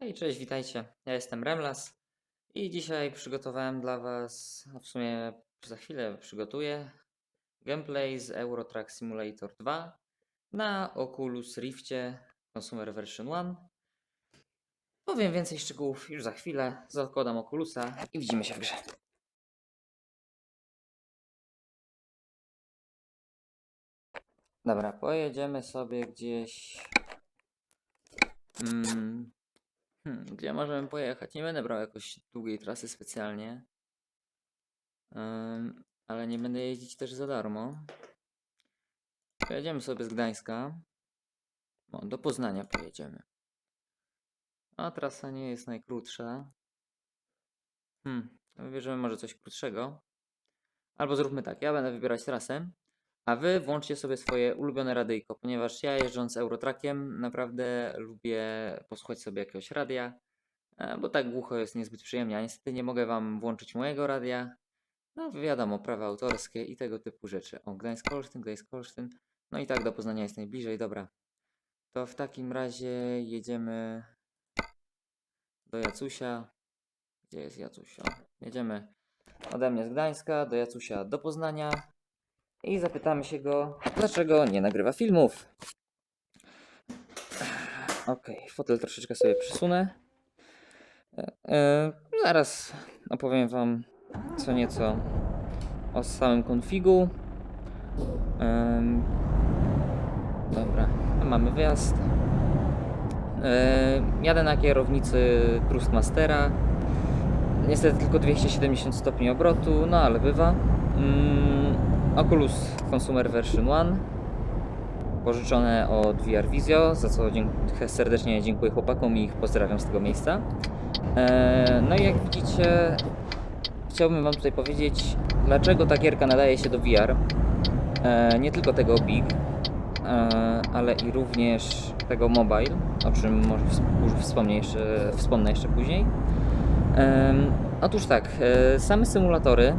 Hej, cześć, witajcie. Ja jestem Remlas i dzisiaj przygotowałem dla Was, a w sumie za chwilę przygotuję, gameplay z Euro Truck Simulator 2 na Oculus Riftie Consumer Version 1. Powiem więcej szczegółów już za chwilę, zakładam Oculusa i widzimy się w grze. Dobra, pojedziemy sobie gdzieś... Mm, Hmm, gdzie możemy pojechać? Nie będę brał jakoś długiej trasy specjalnie. Ym, ale nie będę jeździć też za darmo. Pojedziemy sobie z Gdańska. O, do Poznania pojedziemy. A trasa nie jest najkrótsza. Hmm, wybierzemy może coś krótszego. Albo zróbmy tak, ja będę wybierać trasę, a wy włączcie sobie swoje ulubione radyjko, ponieważ ja jeżdżąc Eurotrackiem naprawdę lubię posłuchać sobie jakiegoś radia, e, bo tak głucho jest niezbyt przyjemnie, a niestety nie mogę wam włączyć mojego radia. No wiadomo, prawa autorskie i tego typu rzeczy. O, Gdańsk-Olsztyn, Gdańsk-Olsztyn. No i tak do Poznania jest najbliżej, dobra. To w takim razie jedziemy do Jacusia. Gdzie jest Jacuś? O, jedziemy ode mnie z Gdańska do Jacusia do Poznania i zapytamy się go, dlaczego nie nagrywa filmów. Okej, fotel troszeczkę sobie przesunę. E, e, zaraz opowiem Wam co nieco o samym konfigu. Em, dobra, mamy wyjazd. E, jadę na kierownicy Trustmastera. Niestety tylko 270 stopni obrotu, no ale bywa. Mm, Oculus Consumer Version 1 pożyczone od VR Visio, za co dziękuję, serdecznie dziękuję chłopakom i ich pozdrawiam z tego miejsca. E, no i jak widzicie, chciałbym Wam tutaj powiedzieć, dlaczego ta gierka nadaje się do VR. E, nie tylko tego Big, e, ale i również tego Mobile, o czym może ws- wspomnę jeszcze, wspomnę jeszcze później. Otóż tak, same symulatory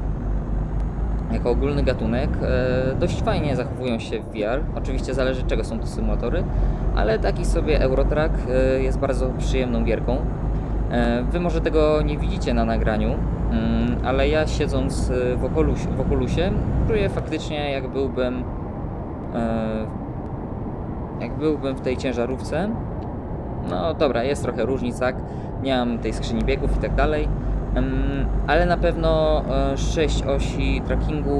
jako ogólny gatunek e, dość fajnie zachowują się w VR. Oczywiście zależy czego są to symulatory, ale taki sobie Eurotrack e, jest bardzo przyjemną gierką. E, Wy może tego nie widzicie na nagraniu, mm, ale ja siedząc w, Oculus, w czuję faktycznie jak byłbym jak byłbym w tej ciężarówce. No dobra, jest trochę różnic, tak? Nie mam tej skrzyni biegów i tak dalej. Ale na pewno 6 osi trackingu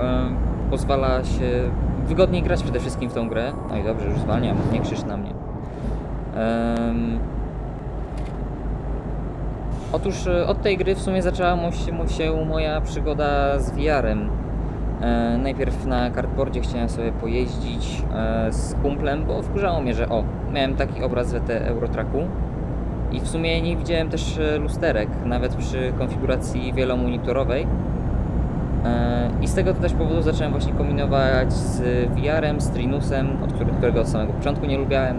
em, pozwala się wygodniej grać przede wszystkim w tą grę. No i dobrze, już zwalniam, nie krzycz na mnie. Otóż e, od tej gry w sumie zaczęła mu się, mu się moja przygoda z VR-em. E, najpierw na kartboardzie chciałem sobie pojeździć e, z kumplem, bo wkurzało mnie, że o, miałem taki obraz w te Eurotracku i w sumie nie widziałem też e, lusterek, nawet przy konfiguracji wielomonitorowej. E, I z tego też powodu zacząłem właśnie kombinować z VR-em, z Trinusem, od którego, od samego początku nie lubiałem,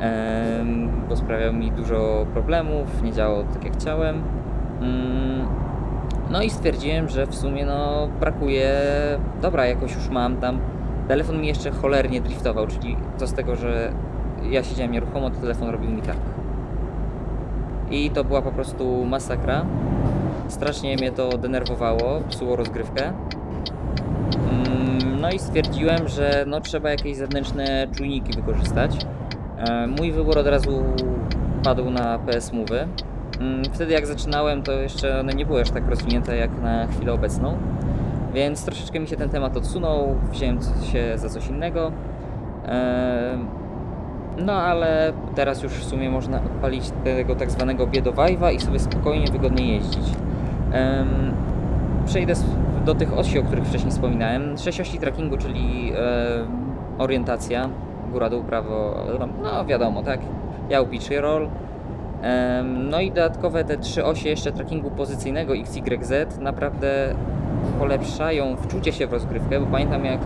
em, bo sprawiał mi dużo problemów, nie działało tak jak chciałem. Mm, No i stwierdziłem, że w sumie no brakuje, dobra jakoś już mam tam, telefon mi jeszcze cholernie driftował, czyli co z tego, że ja siedziałem nieruchomo, to telefon robił mi tak. I to była po prostu masakra. Strasznie mnie to denerwowało, psuło rozgrywkę. Mm, No i stwierdziłem, że no trzeba jakieś zewnętrzne czujniki wykorzystać. E, Mój wybór od razu padł na PS Move. Mm, Wtedy jak zaczynałem, to jeszcze one nie były aż tak rozwinięte jak na chwilę obecną. Więc troszeczkę mi się ten temat odsunął, wziąłem się za coś innego. No ale teraz już w sumie można odpalić tego tak zwanego biedowajwa i sobie spokojnie, wygodnie jeździć. Przejdę do tych osi, o których wcześniej wspominałem. Sześć osi trackingu, czyli orientacja, góra, dół, prawo, no wiadomo, tak? Jał, pitch, roll. No i dodatkowe te trzy osie jeszcze trackingu pozycyjnego XYZ naprawdę polepszają wczucie się w rozgrywkę, bo pamiętam jak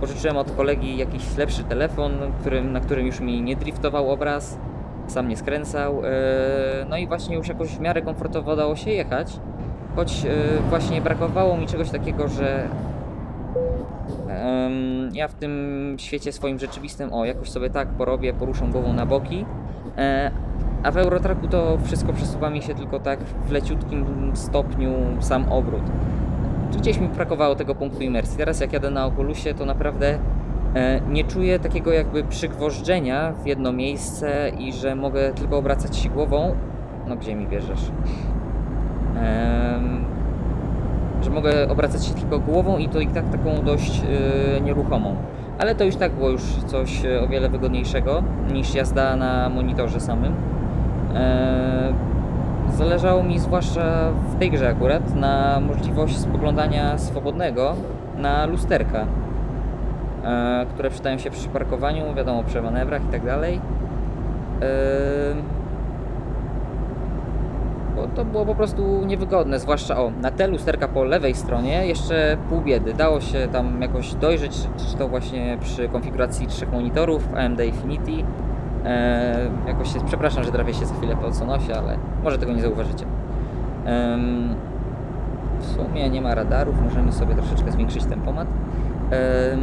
pożyczyłem od kolegi jakiś lepszy telefon, którym, na którym już mi nie driftował obraz, sam nie skręcał. e, No i właśnie już jakoś w miarę komfortowo dało się jechać, choć e, właśnie brakowało mi czegoś takiego, że ja w tym świecie swoim rzeczywistym, o jakoś sobie tak porobię, poruszę głową na boki, E, a w Eurotracku to wszystko przesuwa mi się tylko tak w leciutkim stopniu sam obrót. Gdzieś mi brakowało tego punktu imersji. Teraz jak jadę na Oculusie, to naprawdę e, nie czuję takiego jakby przygwożdżenia w jedno miejsce i że mogę tylko obracać się głową. No gdzie mi bierzesz? Że mogę obracać się tylko głową i to i tak taką dość e, nieruchomą. Ale to już tak było już coś e, o wiele wygodniejszego niż jazda na monitorze samym. E, Zależało mi zwłaszcza w tej grze akurat na możliwość spoglądania swobodnego na lusterka, e, które przydają się przy parkowaniu, wiadomo, przy manewrach i tak dalej. E, Bo to było po prostu niewygodne, zwłaszcza o, na te lusterka po lewej stronie jeszcze pół biedy. Dało się tam jakoś dojrzeć, czy to właśnie przy konfiguracji trzech monitorów AMD Infinity. E, jakoś się, przepraszam, że trafię się za chwilę po Sonosie, ale może tego nie zauważycie. Em, w sumie nie ma radarów, możemy sobie troszeczkę zwiększyć tempomat. Em,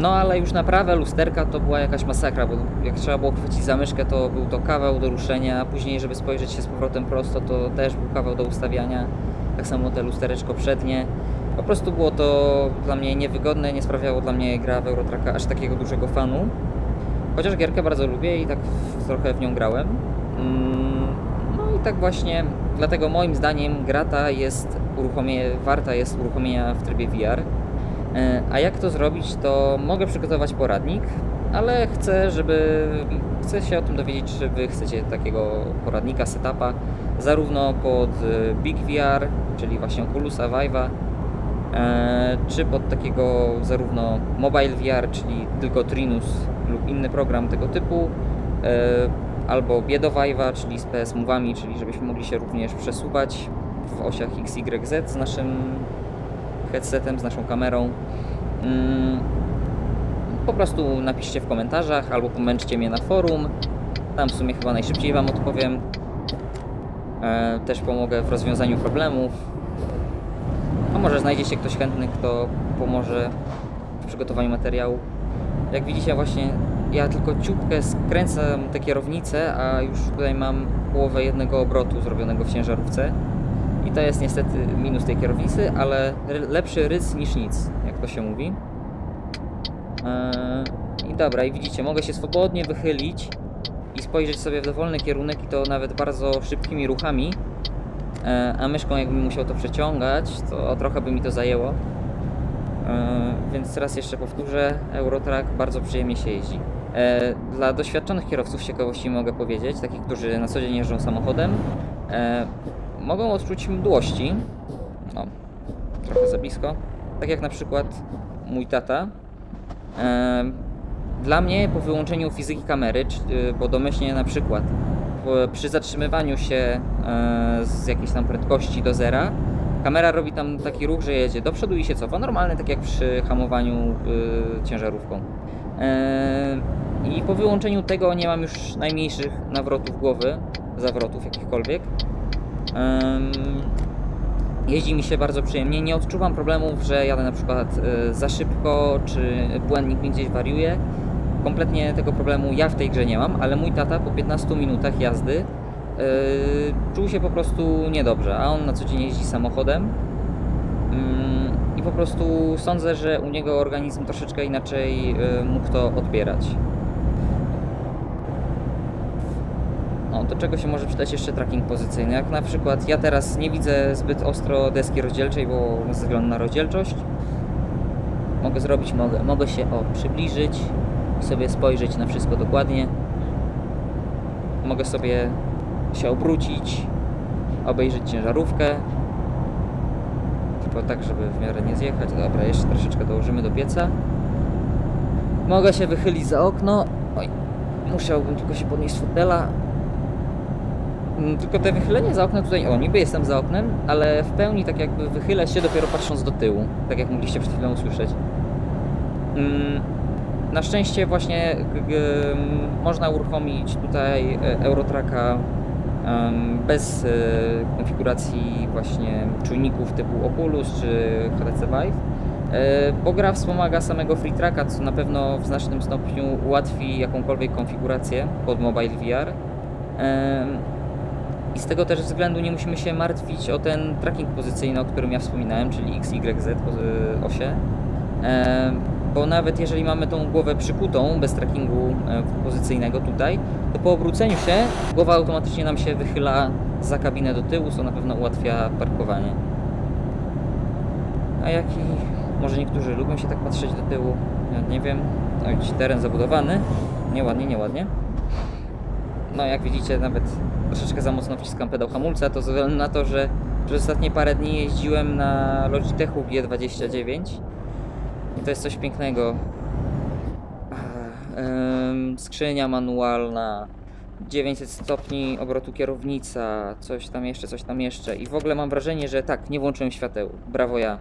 no ale już naprawę lusterka to była jakaś masakra, bo jak trzeba było chwycić za to był to kawał do ruszenia, a później, żeby spojrzeć się z powrotem prosto, to też był kawał do ustawiania. Tak samo te lustereczko przednie. Po prostu było to dla mnie niewygodne, nie sprawiało dla mnie gra w Eurotracka aż takiego dużego fanu. Chociaż gierkę bardzo lubię i tak trochę w nią grałem. Mm, No i tak właśnie, dlatego moim zdaniem gra ta jest uruchomie, warta jest uruchomienia w trybie VR. E, A jak to zrobić, to mogę przygotować poradnik, ale chcę, żeby chcę się o tym dowiedzieć, czy wy chcecie takiego poradnika, setupa, zarówno pod e, Big VR, czyli właśnie Oculusa, Vive'a, czy pod takiego zarówno Mobile VR, czyli tylko Trinus lub inny program tego typu, e, albo Biedo Vive'a, czyli z PS Move'ami, czyli żebyśmy mogli się również przesuwać w osiach X, Y, Z z naszym headsetem, z naszą kamerą. Mm, Po prostu napiszcie w komentarzach albo pomęczcie mnie na forum. Tam w sumie chyba najszybciej Wam odpowiem. E, też pomogę w rozwiązaniu problemów. A może znajdzie się ktoś chętny, kto pomoże w przygotowaniu materiału. Jak widzicie właśnie ja tylko ciutkę skręcam tę kierownicę, a już tutaj mam połowę jednego obrotu zrobionego w ciężarówce. I to jest niestety minus tej kierownicy, ale lepszy rys niż nic, jak to się mówi. Eee, I dobra, i widzicie, mogę się swobodnie wychylić i spojrzeć sobie w dowolny kierunek i to nawet bardzo szybkimi ruchami. Eee, a myszką jakbym musiał to przeciągać, to trochę by mi to zajęło. Eee, Więc raz jeszcze powtórzę, Eurotrack bardzo przyjemnie się jeździ. Eee, Dla doświadczonych kierowców ciekawości mogę powiedzieć, takich, którzy na co dzień jeżdżą samochodem, eee, mogą odczuć mdłości. No, trochę za blisko. Tak jak na przykład mój tata. Dla mnie po wyłączeniu fizyki kamery, bo domyślnie na przykład przy zatrzymywaniu się e, z jakiejś tam prędkości do zera, kamera robi tam taki ruch, że jedzie do przodu i się cofa. Normalny, tak jak przy hamowaniu y, ciężarówką. E, I po wyłączeniu tego nie mam już najmniejszych nawrotów głowy, zawrotów jakichkolwiek. Em, Jeździ mi się bardzo przyjemnie, nie odczuwam problemów, że jadę na przykład e, za szybko, czy błędnik mi gdzieś wariuje. Kompletnie tego problemu ja w tej grze nie mam, ale mój tata po 15 minutach jazdy czuł się po prostu niedobrze, a on na co dzień jeździ samochodem. Mm, I po prostu sądzę, że u niego organizm troszeczkę inaczej e, mógł to odbierać. No, do czego się może przydać jeszcze tracking pozycyjny? Jak na przykład ja teraz nie widzę zbyt ostro deski rozdzielczej, bo ze względu na rozdzielczość. Mogę zrobić, mogę, mogę się o, przybliżyć sobie spojrzeć na wszystko dokładnie. Mogę sobie się obrócić, obejrzeć ciężarówkę. Tylko tak, żeby w miarę nie zjechać. Dobra, jeszcze troszeczkę dołożymy do pieca. Mogę się wychylić za okno. Oj, musiałbym tylko się podnieść z fotela. Mm, Tylko te wychylenie za oknem tutaj, o niby jestem za oknem, ale w pełni tak jakby wychylę się dopiero patrząc do tyłu, tak jak mogliście przed chwilą usłyszeć. Mm, Na szczęście właśnie można uruchomić tutaj e, Eurotracka em, bez e, konfiguracji właśnie czujników typu Oculus czy HTC Vive. E, Bo gra wspomaga samego free tracka, co na pewno w znacznym stopniu ułatwi jakąkolwiek konfigurację pod mobile VR. I z tego też względu nie musimy się martwić o ten tracking pozycyjny, o którym ja wspominałem, czyli X, Y, Z pozy- osie. Bo nawet jeżeli mamy tą głowę przykutą bez trackingu e, pozycyjnego tutaj, to po obróceniu się głowa automatycznie nam się wychyla za kabinę do tyłu, co na pewno ułatwia parkowanie. A jaki może niektórzy lubią się tak patrzeć do tyłu, ja nie wiem. No, jakiś teren zabudowany. Nieładnie, nieładnie. No jak widzicie nawet troszeczkę za mocno wciskam pedał hamulca, to ze względu na to, że przez ostatnie parę dni jeździłem na Logitechu G29 i to jest coś pięknego. Ach, em, skrzynia manualna, 900 stopni obrotu kierownica, coś tam jeszcze, coś tam jeszcze. I w ogóle mam wrażenie, że tak, nie włączyłem świateł. Brawo ja.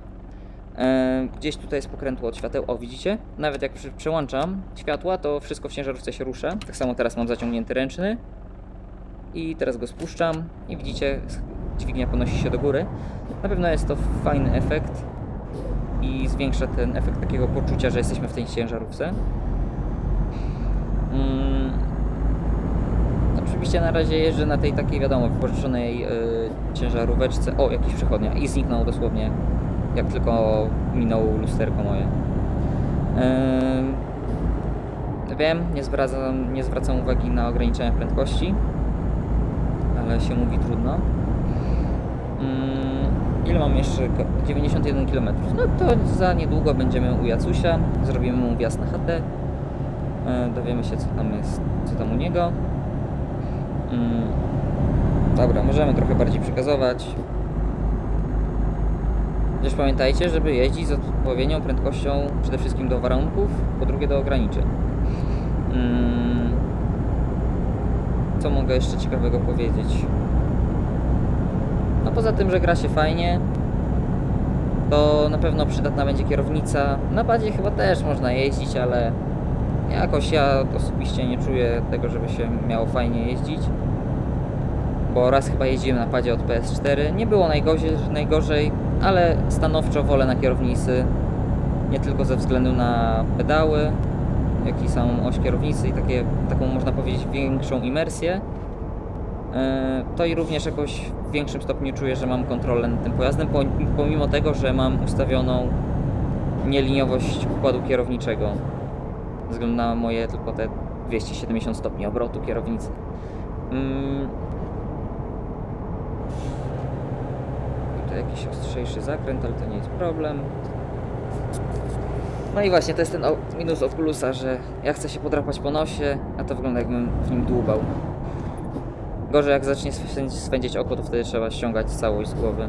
E, gdzieś tutaj jest pokrętło od świateł. O, widzicie? Nawet jak przy- przełączam światła, to wszystko w ciężarówce się rusza. Tak samo teraz mam zaciągnięty ręczny. I teraz go spuszczam i widzicie, dźwignia ponosi się do góry. Na pewno jest to fajny efekt i zwiększa ten efekt takiego poczucia, że jesteśmy w tej ciężarówce. Mm. Oczywiście na razie jeżdżę na tej takiej, wiadomo, wypożyczonej yy, ciężaróweczce. O, jakiś przechodnia i zniknął dosłownie, jak tylko minął lusterko moje. Yy, wiem, nie zwracam, nie zwracam uwagi na ograniczenia prędkości, ale się mówi trudno. Mm, ile mam jeszcze? Ko- 91 km. No to za niedługo będziemy u Jacusia, zrobimy mu wjazd na chatę. E, dowiemy się co tam jest, co tam u niego. Mm, dobra, możemy trochę bardziej przekazować. Też pamiętajcie, żeby jeździć z odpowiednią prędkością przede wszystkim do warunków, po drugie do ograniczeń. Mm, co mogę jeszcze ciekawego powiedzieć? No poza tym, że gra się fajnie, to na pewno przydatna będzie kierownica. Na padzie chyba też można jeździć, ale jakoś ja osobiście nie czuję tego, żeby się miało fajnie jeździć. Bo raz chyba jeździłem na padzie od PS4. Nie było najgorzej, najgorzej, ale stanowczo wolę na kierownicy. Nie tylko ze względu na pedały, jak i samą oś kierownicy i takie, taką można powiedzieć większą imersję. E, to i również jakoś w większym stopniu czuję, że mam kontrolę nad tym pojazdem, po- pomimo tego, że mam ustawioną nieliniowość układu kierowniczego ze względu na moje tylko te 270 stopni obrotu kierownicy. Mm. Tutaj jakiś ostrzejszy zakręt, ale to nie jest problem. No i właśnie, to jest ten minus Oculusa, że ja chcę się podrapać po nosie, a to wygląda jakbym w nim dłubał. Gorzej jak zacznie swę- swędzić oko, to wtedy trzeba ściągać całość z głowy.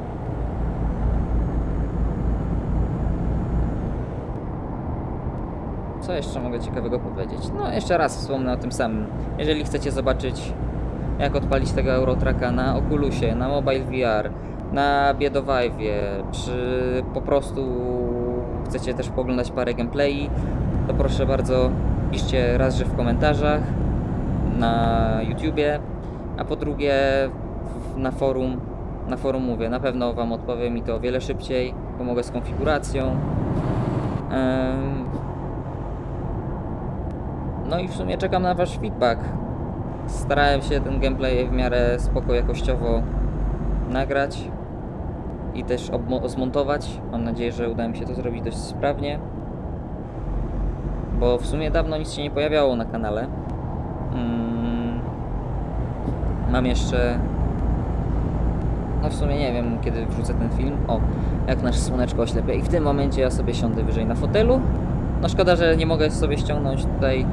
Co jeszcze mogę ciekawego powiedzieć? No, jeszcze raz wspomnę o tym samym. Jeżeli chcecie zobaczyć, jak odpalić tego Eurotracka na Oculusie, na Mobile VR, na Biedovive, czy po prostu chcecie też poglądać parę gameplayi, to proszę bardzo, piszcie raz, że w komentarzach na YouTubie, a po drugie na forum. Na forum mówię, na pewno Wam odpowiem i to o wiele szybciej, pomogę z konfiguracją. Em, no i w sumie czekam na Wasz feedback. Starałem się ten gameplay w miarę spoko jakościowo nagrać i też zmontować. Mam nadzieję, że uda mi się to zrobić dość sprawnie. Bo w sumie dawno nic się nie pojawiało na kanale. Mm, mam jeszcze. No w sumie nie wiem, kiedy wrzucę ten film. O, jak nasz słoneczko oślepia. I w tym momencie ja sobie siądę wyżej na fotelu. No szkoda, że nie mogę sobie ściągnąć tutaj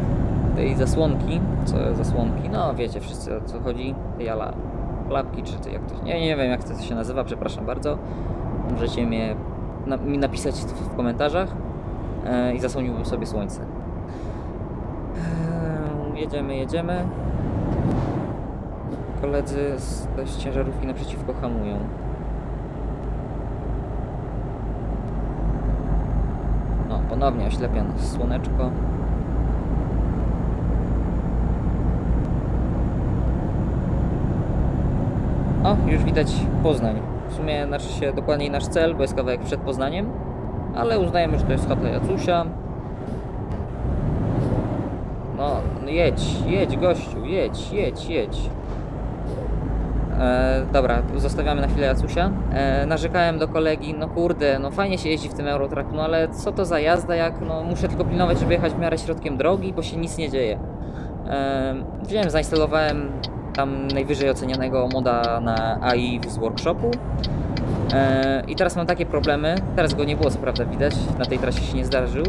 tej zasłonki. Co zasłonki? No wiecie wszyscy o co chodzi. Tej ala klapki, czy to jak to. Nie, nie wiem jak to się nazywa, przepraszam bardzo. Możecie mnie, na, mi napisać w, komentarzach e, i zasłoniłbym sobie słońce. Eee, Jedziemy, jedziemy. Koledzy z, z ciężarówki naprzeciwko hamują. No, ponownie oślepia nas słoneczko. O, już widać Poznań. W sumie znaczy się dokładniej nasz cel, bo jest kawałek przed Poznaniem. ale uznajemy, że to jest chata Jacusia. No, no jedź, jedź gościu, jedź, jedź, jedź. E, dobra, zostawiamy na chwilę Jacusia. E, narzekałem do kolegi, no kurde, no fajnie się jeździ w tym Eurotrack, no ale co to za jazda, jak no muszę tylko pilnować, żeby jechać w miarę środkiem drogi, bo się nic nie dzieje. E, wziąłem, zainstalowałem tam najwyżej ocenianego moda na AI z workshopu. E, I teraz mam takie problemy. Teraz go nie było, co prawda, widać. Na tej trasie się nie zdarzył.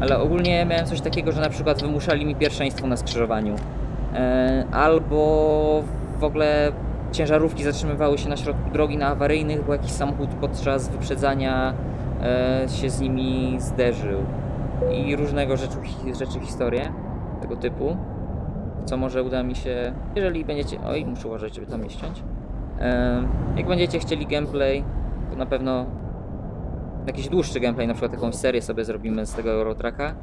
Ale ogólnie miałem coś takiego, że na przykład wymuszali mi pierwszeństwo na skrzyżowaniu. E, albo w ogóle ciężarówki zatrzymywały się na środku drogi na awaryjnych, bo jakiś samochód podczas wyprzedzania e, się z nimi zderzył. I różnego rzeczy, rzeczy historie tego typu. Co może uda mi się, jeżeli będziecie. Oj, muszę uważać, żeby tam nie ściąć. Jak będziecie chcieli gameplay, to na pewno jakiś dłuższy gameplay, na przykład jakąś serię sobie zrobimy z tego Eurotracka,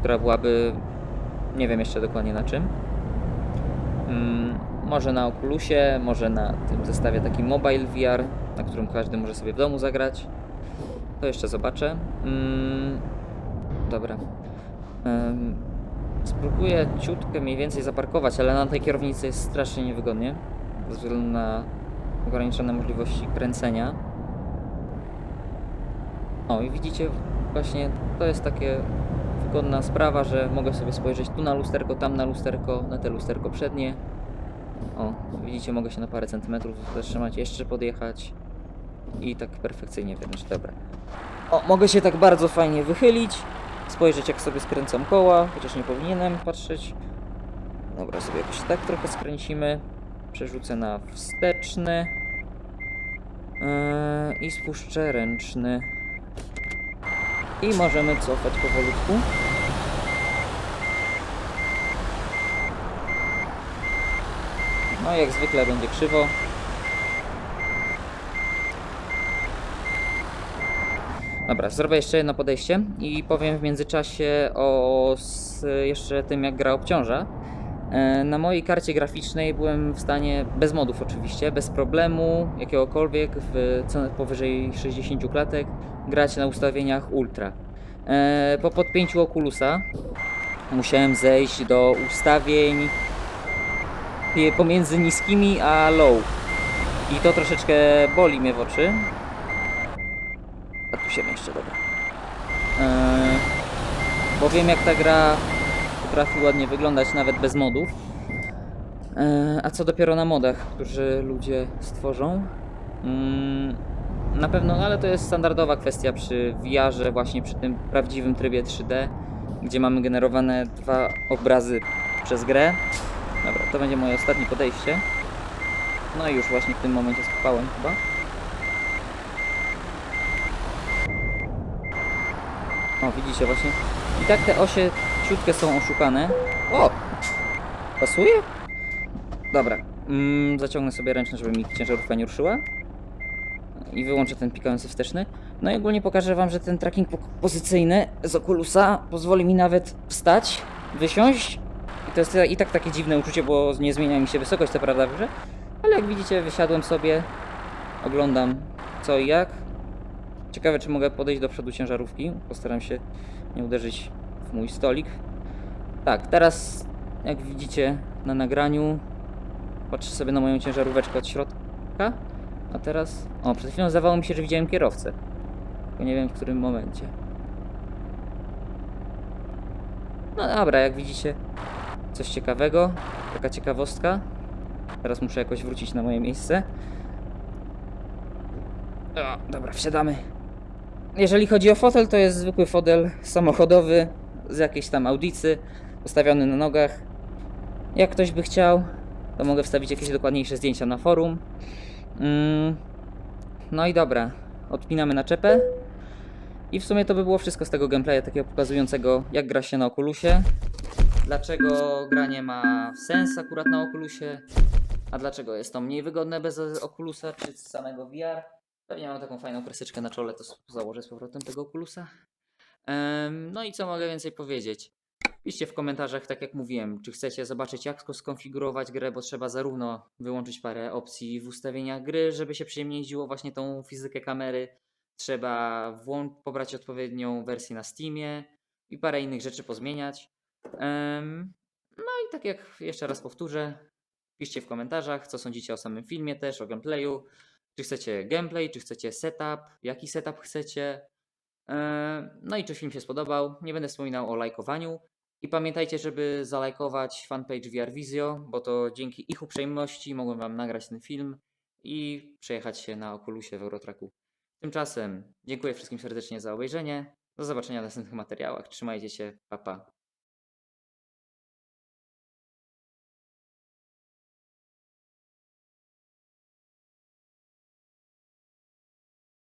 która byłaby, nie wiem jeszcze dokładnie na czym. Mm, może na Oculusie, może na tym zestawie takim Mobile VR, na którym każdy może sobie w domu zagrać. To jeszcze zobaczę. Mm, dobra. Spróbuję ciutkę mniej więcej zaparkować, ale na tej kierownicy jest strasznie niewygodnie ze względu na ograniczone możliwości kręcenia. O i widzicie, właśnie to jest takie wygodna sprawa, że mogę sobie spojrzeć tu na lusterko, tam na lusterko, na te lusterko przednie. O, widzicie, mogę się na parę centymetrów zatrzymać, jeszcze podjechać i tak perfekcyjnie wręcz, dobra. O, mogę się tak bardzo fajnie wychylić, spojrzeć jak sobie skręcam koła, chociaż nie powinienem patrzeć. Dobra, sobie jakoś tak trochę skręcimy. Przerzucę na wsteczny. Yy, I spuszczę ręczny. I możemy cofać powolutku. No jak zwykle będzie krzywo. Dobra, zrobię jeszcze jedno podejście i powiem w międzyczasie o jeszcze tym jak gra obciąża. E, Na mojej karcie graficznej byłem w stanie, bez modów oczywiście, bez problemu jakiegokolwiek, w co powyżej 60 klatek, grać na ustawieniach ultra. E, Po podpięciu Oculusa musiałem zejść do ustawień pie- pomiędzy niskimi a low. I to troszeczkę boli mnie w oczy. A tu się jeszcze dobra. Eee, bo wiem jak ta gra potrafi ładnie wyglądać nawet bez modów. Eee, a co dopiero na modach, którzy ludzie stworzą. Mm, na pewno, no ale to jest standardowa kwestia przy VR-ze, właśnie przy tym prawdziwym trybie 3D, gdzie mamy generowane dwa obrazy przez grę. Dobra, to będzie moje ostatnie podejście. No i już właśnie w tym momencie skopałem chyba. O, widzicie właśnie. I tak te osie ciutkę są oszukane. O! Pasuje? Dobra. Mm, zaciągnę sobie ręczny, żeby mi ciężarówka nie ruszyła. I wyłączę ten pikający wsteczny. No i ogólnie pokażę wam, że ten tracking po- pozycyjny z Oculusa pozwoli mi nawet wstać, wysiąść. I to jest i tak takie dziwne uczucie, bo nie zmienia mi się wysokość, co prawda grze. Ale jak widzicie, wysiadłem sobie, oglądam co i jak. Ciekawe, czy mogę podejść do przodu ciężarówki. Postaram się nie uderzyć w mój stolik. Tak, teraz jak widzicie na nagraniu, patrzę sobie na moją ciężaróweczkę od środka. A teraz. O, przed chwilą zdawało mi się, że widziałem kierowcę. Tylko nie wiem w którym momencie. No dobra, jak widzicie, coś ciekawego. Taka ciekawostka. Teraz muszę jakoś wrócić na moje miejsce. O, dobra, wsiadamy. Jeżeli chodzi o fotel, to jest zwykły fotel samochodowy z jakiejś tam audicy, ustawiony na nogach. Jak ktoś by chciał, to mogę wstawić jakieś dokładniejsze zdjęcia na forum. Mm, no i dobra, odpinamy naczepę. I w sumie to by było wszystko z tego gameplaya takiego pokazującego jak gra się na Oculusie. Dlaczego granie ma sens akurat na Oculusie, a dlaczego jest to mniej wygodne bez Oculusa czy z samego VR. Pewnie mam taką fajną kreseczkę na czole, to założę z powrotem tego Oculusa. Em, no i co mogę więcej powiedzieć? Piszcie w komentarzach, tak jak mówiłem, czy chcecie zobaczyć jak sko- skonfigurować grę, bo trzeba zarówno wyłączyć parę opcji w ustawieniach gry, żeby się przyjemnie jeździło właśnie tą fizykę kamery. trzeba pobrać odpowiednią wersję na Steamie i parę innych rzeczy pozmieniać. No i tak jak jeszcze raz powtórzę, piszcie w komentarzach, co sądzicie o samym filmie też, o gameplayu. Czy chcecie gameplay, czy chcecie setup, jaki setup chcecie. Em, No i czy film się spodobał. Nie będę wspominał o lajkowaniu. I pamiętajcie, żeby zalajkować fanpage VR Vizio, bo to dzięki ich uprzejmości mogłem Wam nagrać ten film i przejechać się na Oculusie w Eurotraku. Tymczasem dziękuję wszystkim serdecznie za obejrzenie. Do zobaczenia w następnych materiałach. Trzymajcie się, pa pa.